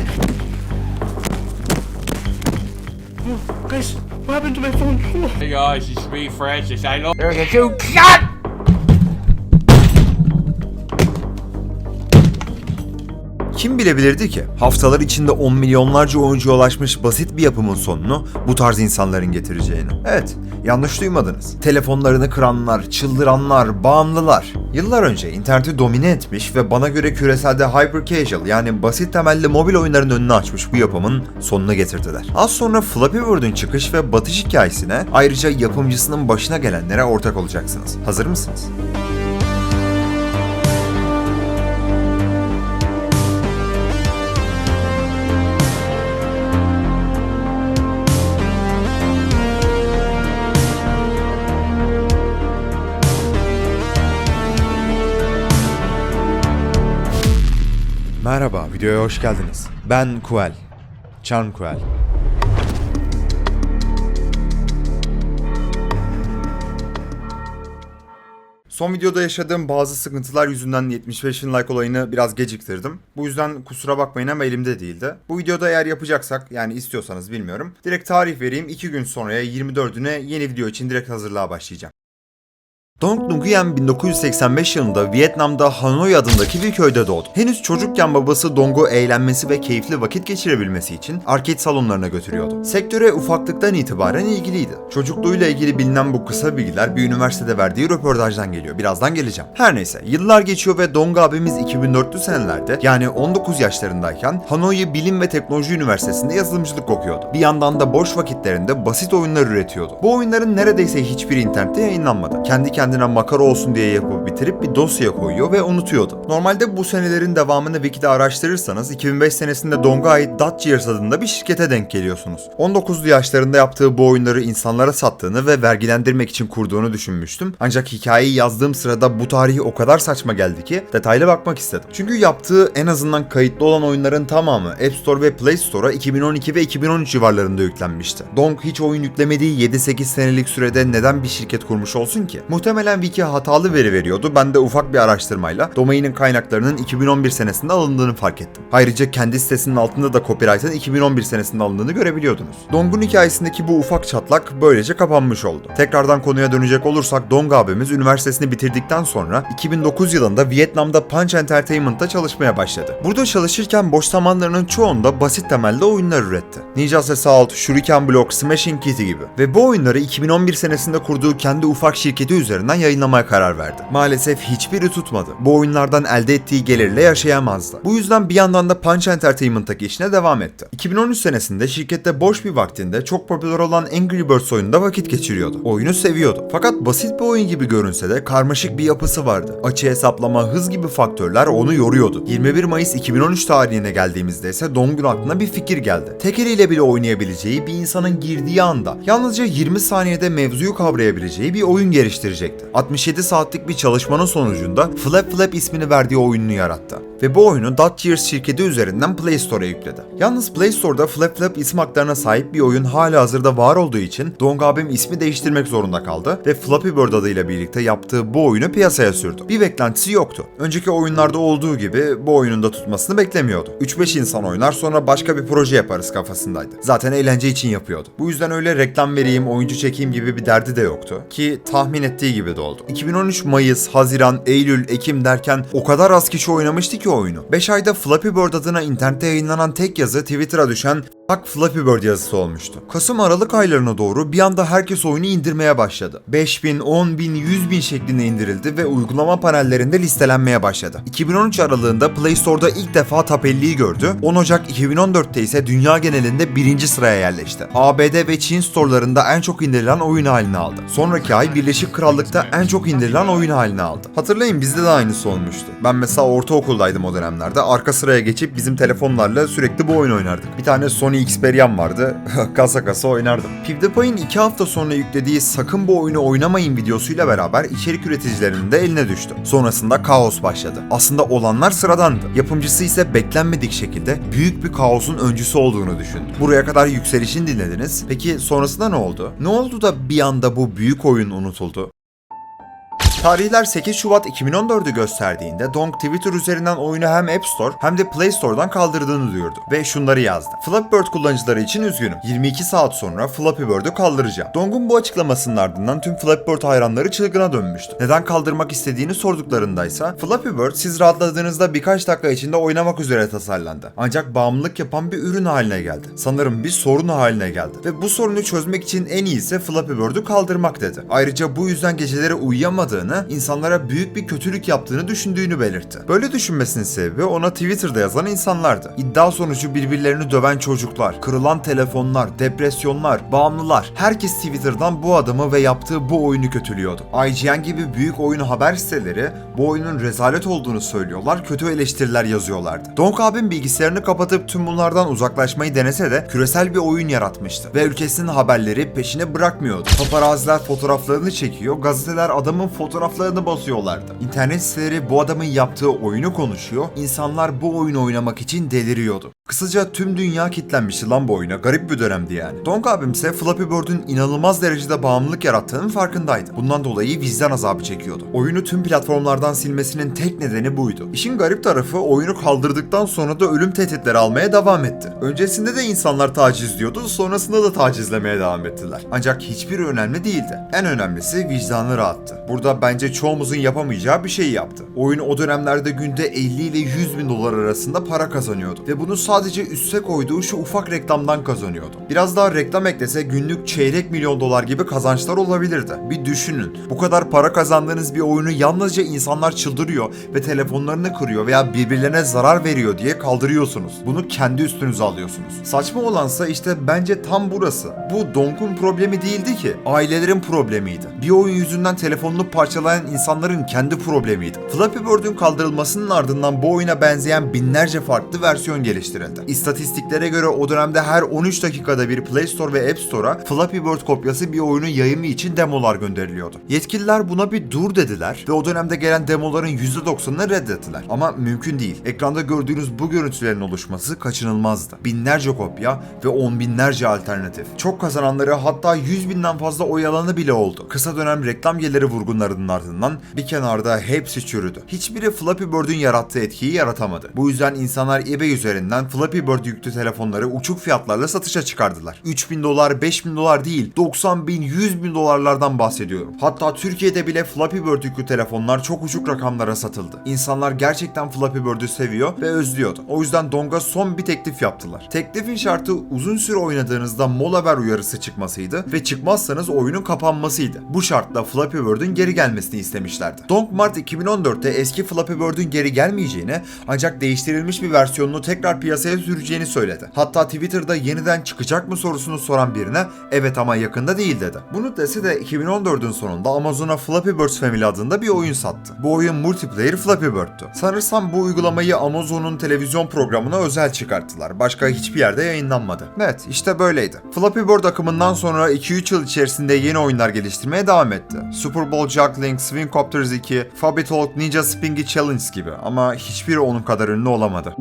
guy. Oh, guys, what happened to my phone? Oh. Hey guys, it's me, Francis. I love. There's a two shot! Kim bilebilirdi ki haftalar içinde on milyonlarca oyuncuya ulaşmış basit bir yapımın sonunu bu tarz insanların getireceğini. Evet, yanlış duymadınız. Telefonlarını kıranlar, çıldıranlar, bağımlılar. Yıllar önce interneti domine etmiş ve bana göre küreselde hyper casual yani basit temelli mobil oyunların önünü açmış bu yapımın sonunu getirdiler. Az sonra Flappy Bird'ün çıkış ve batış hikayesine ayrıca yapımcısının başına gelenlere ortak olacaksınız. Hazır mısınız? Merhaba, videoya hoş geldiniz. Ben Kuel. Charm Kuel. Son videoda yaşadığım bazı sıkıntılar yüzünden 75 bin like olayını biraz geciktirdim. Bu yüzden kusura bakmayın ama elimde değildi. Bu videoda eğer yapacaksak yani istiyorsanız bilmiyorum. Direkt tarih vereyim 2 gün sonraya 24'üne yeni video için direkt hazırlığa başlayacağım. Dong Nguyen 1985 yılında Vietnam'da Hanoi adındaki bir köyde doğdu. Henüz çocukken babası Dong'u eğlenmesi ve keyifli vakit geçirebilmesi için arcade salonlarına götürüyordu. Sektöre ufaklıktan itibaren ilgiliydi. Çocukluğuyla ilgili bilinen bu kısa bilgiler bir üniversitede verdiği röportajdan geliyor. Birazdan geleceğim. Her neyse yıllar geçiyor ve Dong abimiz 2400 senelerde yani 19 yaşlarındayken Hanoi Bilim ve Teknoloji Üniversitesi'nde yazılımcılık okuyordu. Bir yandan da boş vakitlerinde basit oyunlar üretiyordu. Bu oyunların neredeyse hiçbir internette yayınlanmadı. Kendi kendine makara olsun diye yapıp bitirip bir dosyaya koyuyor ve unutuyordu. Normalde bu senelerin devamını Wiki'de araştırırsanız 2005 senesinde Dong'a ait Dutch Years adında bir şirkete denk geliyorsunuz. 19'lu yaşlarında yaptığı bu oyunları insanlara sattığını ve vergilendirmek için kurduğunu düşünmüştüm. Ancak hikayeyi yazdığım sırada bu tarihi o kadar saçma geldi ki detaylı bakmak istedim. Çünkü yaptığı en azından kayıtlı olan oyunların tamamı App Store ve Play Store'a 2012 ve 2013 civarlarında yüklenmişti. Dong hiç oyun yüklemediği 7-8 senelik sürede neden bir şirket kurmuş olsun ki? Muhtemelen Wiki hatalı veri veriyordu. Ben de ufak bir araştırmayla domainin kaynaklarının 2011 senesinde alındığını fark ettim. Ayrıca kendi sitesinin altında da copyright'ın 2011 senesinde alındığını görebiliyordunuz. Dong'un hikayesindeki bu ufak çatlak böylece kapanmış oldu. Tekrardan konuya dönecek olursak Dong abimiz üniversitesini bitirdikten sonra 2009 yılında Vietnam'da Punch Entertainment'ta çalışmaya başladı. Burada çalışırken boş zamanlarının çoğunda basit temelde oyunlar üretti. Ninja Assault, Shuriken Block, Smashing Kitty gibi. Ve bu oyunları 2011 senesinde kurduğu kendi ufak şirketi üzerinden yayınlamaya karar verdi. Maalesef hiçbiri tutmadı. Bu oyunlardan elde ettiği gelirle yaşayamazdı. Bu yüzden bir yandan da Punch Entertainment'taki işine devam etti. 2013 senesinde şirkette boş bir vaktinde çok popüler olan Angry Birds oyununda vakit geçiriyordu. Oyunu seviyordu. Fakat basit bir oyun gibi görünse de karmaşık bir yapısı vardı. Açı hesaplama, hız gibi faktörler onu yoruyordu. 21 Mayıs 2013 tarihine geldiğimizde ise Dong'un aklına bir fikir geldi. Tek eliyle bile oynayabileceği bir insanın girdiği anda yalnızca 20 saniyede mevzuyu kavrayabileceği bir oyun geliştirecekti. 67 saatlik bir çalışmanın sonucunda Flap Flap ismini verdiği oyununu yarattı. Ve bu oyunu Dutch Years şirketi üzerinden Play Store'a yükledi. Yalnız Play Store'da Flap Flap isim haklarına sahip bir oyun hala hazırda var olduğu için Dong abim ismi değiştirmek zorunda kaldı ve Flappy Bird adıyla birlikte yaptığı bu oyunu piyasaya sürdü. Bir beklentisi yoktu. Önceki oyunlarda olduğu gibi bu oyunun da tutmasını beklemiyordu. 3-5 insan oynar sonra başka bir proje yaparız kafasındaydı. Zaten eğlence için yapıyordu. Bu yüzden öyle reklam vereyim, oyuncu çekeyim gibi bir derdi de yoktu. Ki tahmin ettiği gibi de oldu. 2013 Mayıs, Haziran, Eylül, Ekim derken o kadar az kişi oynamıştı ki oyunu. 5 ayda Flappy Bird adına internette yayınlanan tek yazı Twitter'a düşen Bak Flappy Bird yazısı olmuştu. Kasım Aralık aylarına doğru bir anda herkes oyunu indirmeye başladı. 5000, 10000, 100.000 şeklinde indirildi ve uygulama panellerinde listelenmeye başladı. 2013 aralığında Play Store'da ilk defa Top 50'yi gördü. 10 Ocak 2014'te ise dünya genelinde birinci sıraya yerleşti. ABD ve Çin storelarında en çok indirilen oyun haline aldı. Sonraki ay Birleşik Krallık'ta en çok indirilen oyun haline aldı. Hatırlayın bizde de aynısı olmuştu. Ben mesela ortaokuldaydım o dönemlerde. Arka sıraya geçip bizim telefonlarla sürekli bu oyun oynardık. Bir tane Sony Xperia'm vardı. kasa kasa oynardım. PewDiePie'in 2 hafta sonra yüklediği sakın bu oyunu oynamayın videosuyla beraber içerik üreticilerinin de eline düştü. Sonrasında kaos başladı. Aslında olanlar sıradandı. Yapımcısı ise beklenmedik şekilde büyük bir kaosun öncüsü olduğunu düşündü. Buraya kadar yükselişin dinlediniz. Peki sonrasında ne oldu? Ne oldu da bir anda bu büyük oyun unutuldu? Tarihler 8 Şubat 2014'ü gösterdiğinde Dong Twitter üzerinden oyunu hem App Store hem de Play Store'dan kaldırdığını duyurdu ve şunları yazdı. Flappy Bird kullanıcıları için üzgünüm. 22 saat sonra Flappy Bird'ü kaldıracağım. Dong'un bu açıklamasının ardından tüm Flappy Bird hayranları çılgına dönmüştü. Neden kaldırmak istediğini sorduklarındaysa Flappy Bird siz rahatladığınızda birkaç dakika içinde oynamak üzere tasarlandı. Ancak bağımlılık yapan bir ürün haline geldi. Sanırım bir sorun haline geldi. Ve bu sorunu çözmek için en iyisi Flappy Bird'ü kaldırmak dedi. Ayrıca bu yüzden geceleri uyuyamadığını, insanlara büyük bir kötülük yaptığını düşündüğünü belirtti. Böyle düşünmesinin sebebi ona Twitter'da yazan insanlardı. İddia sonucu birbirlerini döven çocuklar, kırılan telefonlar, depresyonlar, bağımlılar. Herkes Twitter'dan bu adamı ve yaptığı bu oyunu kötülüyordu. IGN gibi büyük oyun haber siteleri bu oyunun rezalet olduğunu söylüyorlar, kötü eleştiriler yazıyorlardı. Donk abim bilgisayarını kapatıp tüm bunlardan uzaklaşmayı denese de küresel bir oyun yaratmıştı. Ve ülkesinin haberleri peşine bırakmıyordu. Paparaziler fotoğraflarını çekiyor, gazeteler adamın fotoğraflarını basıyorlardı. İnternet siteleri bu adamın yaptığı oyunu konuşuyor, insanlar bu oyunu oynamak için deliriyordu. Kısaca tüm dünya kitlenmişti lan bu oyuna. Garip bir dönemdi yani. Donk abim ise Flappy Bird'ün inanılmaz derecede bağımlılık yarattığının farkındaydı. Bundan dolayı vicdan azabı çekiyordu. Oyunu tüm platformlardan silmesinin tek nedeni buydu. İşin garip tarafı oyunu kaldırdıktan sonra da ölüm tehditleri almaya devam etti. Öncesinde de insanlar taciz diyordu, sonrasında da tacizlemeye devam ettiler. Ancak hiçbiri önemli değildi. En önemlisi vicdanı rahattı. Burada bence çoğumuzun yapamayacağı bir şey yaptı. Oyun o dönemlerde günde 50 ile 100 bin dolar arasında para kazanıyordu. Ve bunu sadece üste koyduğu şu ufak reklamdan kazanıyordu. Biraz daha reklam eklese günlük çeyrek milyon dolar gibi kazançlar olabilirdi. Bir düşünün. Bu kadar para kazandığınız bir oyunu yalnızca insanlar çıldırıyor ve telefonlarını kırıyor veya birbirlerine zarar veriyor diye kaldırıyorsunuz. Bunu kendi üstünüze alıyorsunuz. Saçma olansa işte bence tam burası. Bu Donk'un problemi değildi ki. Ailelerin problemiydi. Bir oyun yüzünden telefonunu parçalayan insanların kendi problemiydi. Flappy Bird'ün kaldırılmasının ardından bu oyuna benzeyen binlerce farklı versiyon geliştirildi. İstatistiklere göre o dönemde her 13 dakikada bir Play Store ve App Store'a Flappy Bird kopyası bir oyunun yayımı için demolar gönderiliyordu. Yetkililer buna bir dur dediler ve o dönemde gelen demoların %90'ını reddettiler. Ama mümkün değil. Ekranda gördüğünüz bu görüntülerin oluşması kaçınılmazdı. Binlerce kopya ve on binlerce alternatif. Çok kazananları hatta 100 binden fazla oy alanı bile oldu. Kısa dönem reklam geliri vurgunlarının ardından bir kenarda hepsi çürüdü. Hiçbiri Flappy Bird'ün yarattığı etkiyi yaratamadı. Bu yüzden insanlar eBay üzerinden Flappy Bird yüklü telefonları uçuk fiyatlarla satışa çıkardılar. 3000 dolar, 5000 dolar değil, 90 bin, 100 bin dolarlardan bahsediyorum. Hatta Türkiye'de bile Flappy Bird yüklü telefonlar çok uçuk rakamlara satıldı. İnsanlar gerçekten Flappy Bird'ü seviyor ve özlüyordu. O yüzden Dong'a son bir teklif yaptılar. Teklifin şartı uzun süre oynadığınızda mola ver uyarısı çıkmasıydı ve çıkmazsanız oyunun kapanmasıydı. Bu şartla Flappy Bird'ün geri gelmesini istemişlerdi. Dong Mart 2014'te eski Flappy Bird'ün geri gelmeyeceğini ancak değiştirilmiş bir versiyonunu tekrar piyasaya süreceğini söyledi. Hatta Twitter'da yeniden çıkacak mı sorusunu soran birine evet ama yakında değil dedi. Bunu dese de 2014'ün sonunda Amazon'a Flappy Birds Family adında bir oyun sattı. Bu oyun multiplayer Flappy Bird'tü. Sanırsam bu uygulamayı Amazon'un televizyon programına özel çıkarttılar. Başka hiçbir yerde yayınlanmadı. Evet işte böyleydi. Flappy Bird akımından sonra 2-3 yıl içerisinde yeni oyunlar geliştirmeye devam etti. Super Bowl Juggling, Swing Copters 2, Fabi Ninja Spingy Challenge gibi ama hiçbiri onun kadar ünlü olamadı.